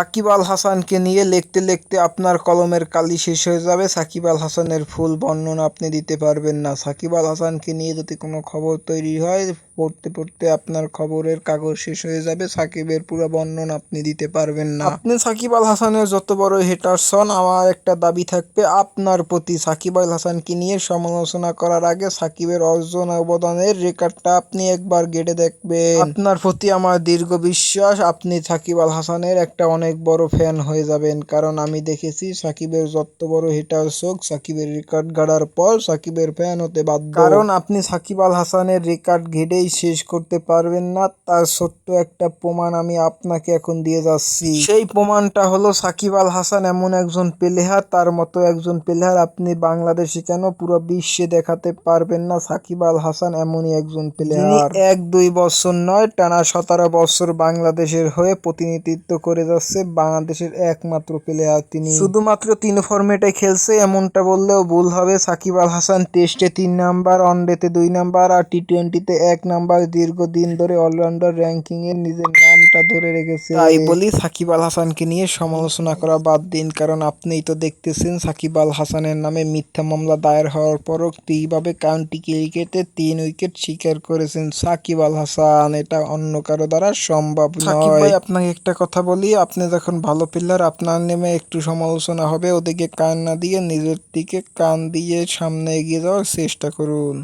সাকিব আল হাসানকে নিয়ে লিখতে লিখতে আপনার কলমের কালি শেষ হয়ে যাবে। সাকিব আল হাসানের ফুল বর্ণনা আপনি দিতে পারবেন না। সাকিব আল হাসানকে নিয়ে যদি কোনো খবর তৈরি হয় পড়তে পড়তে আপনার খবরের কাগজ শেষ হয়ে যাবে। সাকিবের পুরো বর্ণনা আপনি দিতে পারবেন না। আপনি সাকিব আল হাসানের যত বড় হেটার্স হন আমার একটা দাবি থাকবে আপনার প্রতি সাকিব আল হাসানকে নিয়ে সমালোচনা করার আগে সাকিবের অর্জন অবদানের রেকর্ডটা আপনি একবার গেটে দেখবেন। আপনার প্রতি আমার দীর্ঘ বিশ্বাস আপনি সাকিব আল হাসানের একটা অনেক বড় ফ্যান হয়ে যাবেন। কারণ আমি দেখেছি সাকিবের যত বড় হিটার্স হোক সাকিবের রেকর্ড গাড়ার পর সাকিবের ফ্যান হতে বাধ্য। কারণ আপনি সাকিব আল হাসানের রেকর্ড ঘেটেই শেষ করতে পারবেন না তার ছোট্ট একটা প্রমাণ আমি আপনাকে এখন দিয়ে যাচ্ছি। সেই প্রমাণটা হলো সাকিব আল হাসান এমন একজন প্লেয়ার তার মতো একজন প্লেয়ার আপনি বাংলাদেশে কেন পুরো বিশ্বে দেখাতে পারবেন না সাকিব আল হাসান এমনই একজন প্লেয়ার এক দুই বছর নয় টানা সতেরো বছর বাংলাদেশের হয়ে প্রতিনিধিত্ব করে যাচ্ছে। বাংলাদেশের একমাত্র প্লেয়ার তিনি। শুধুমাত্র তিন ফরম্যাটে খেলছে এমনটা বললেও ভুল হবে। সাকিব আল হাসান টেস্টে তিন নাম্বার ওয়ানডেতে দুই নাম্বার আর টি টোয়েন্টিতে এক নাম্বার দীর্ঘদিন ধরে অলরাউন্ডার র্যাঙ্কিং এর নিজের নামটা ধরে রেখেছে। তাই বলি সাকিব আল হাসানকে নিয়ে সমালোচনা করা বাদ দিন কারণ আপনিই তো দেখতেছেন সাকিব আল হাসানের নামে মিথ্যা মামলা দায়ের হওয়ার পরও কীভাবে কাউন্টি ক্রিকেটে তিন উইকেট শিকার করেছেন সাকিব আল হাসান এটা অন্য কারও দ্বারা সম্ভব নয়। ভাই আপনাকে একটা কথা বলি আপনি যখন ভালো প্লেয়ার আপনার নেমে একটু সমালোচনা হবে, ওদিকে কান না দিয়ে নিজের দিকে কান দিয়ে সামনে এগিয়ে যাওয়ার চেষ্টা করুন।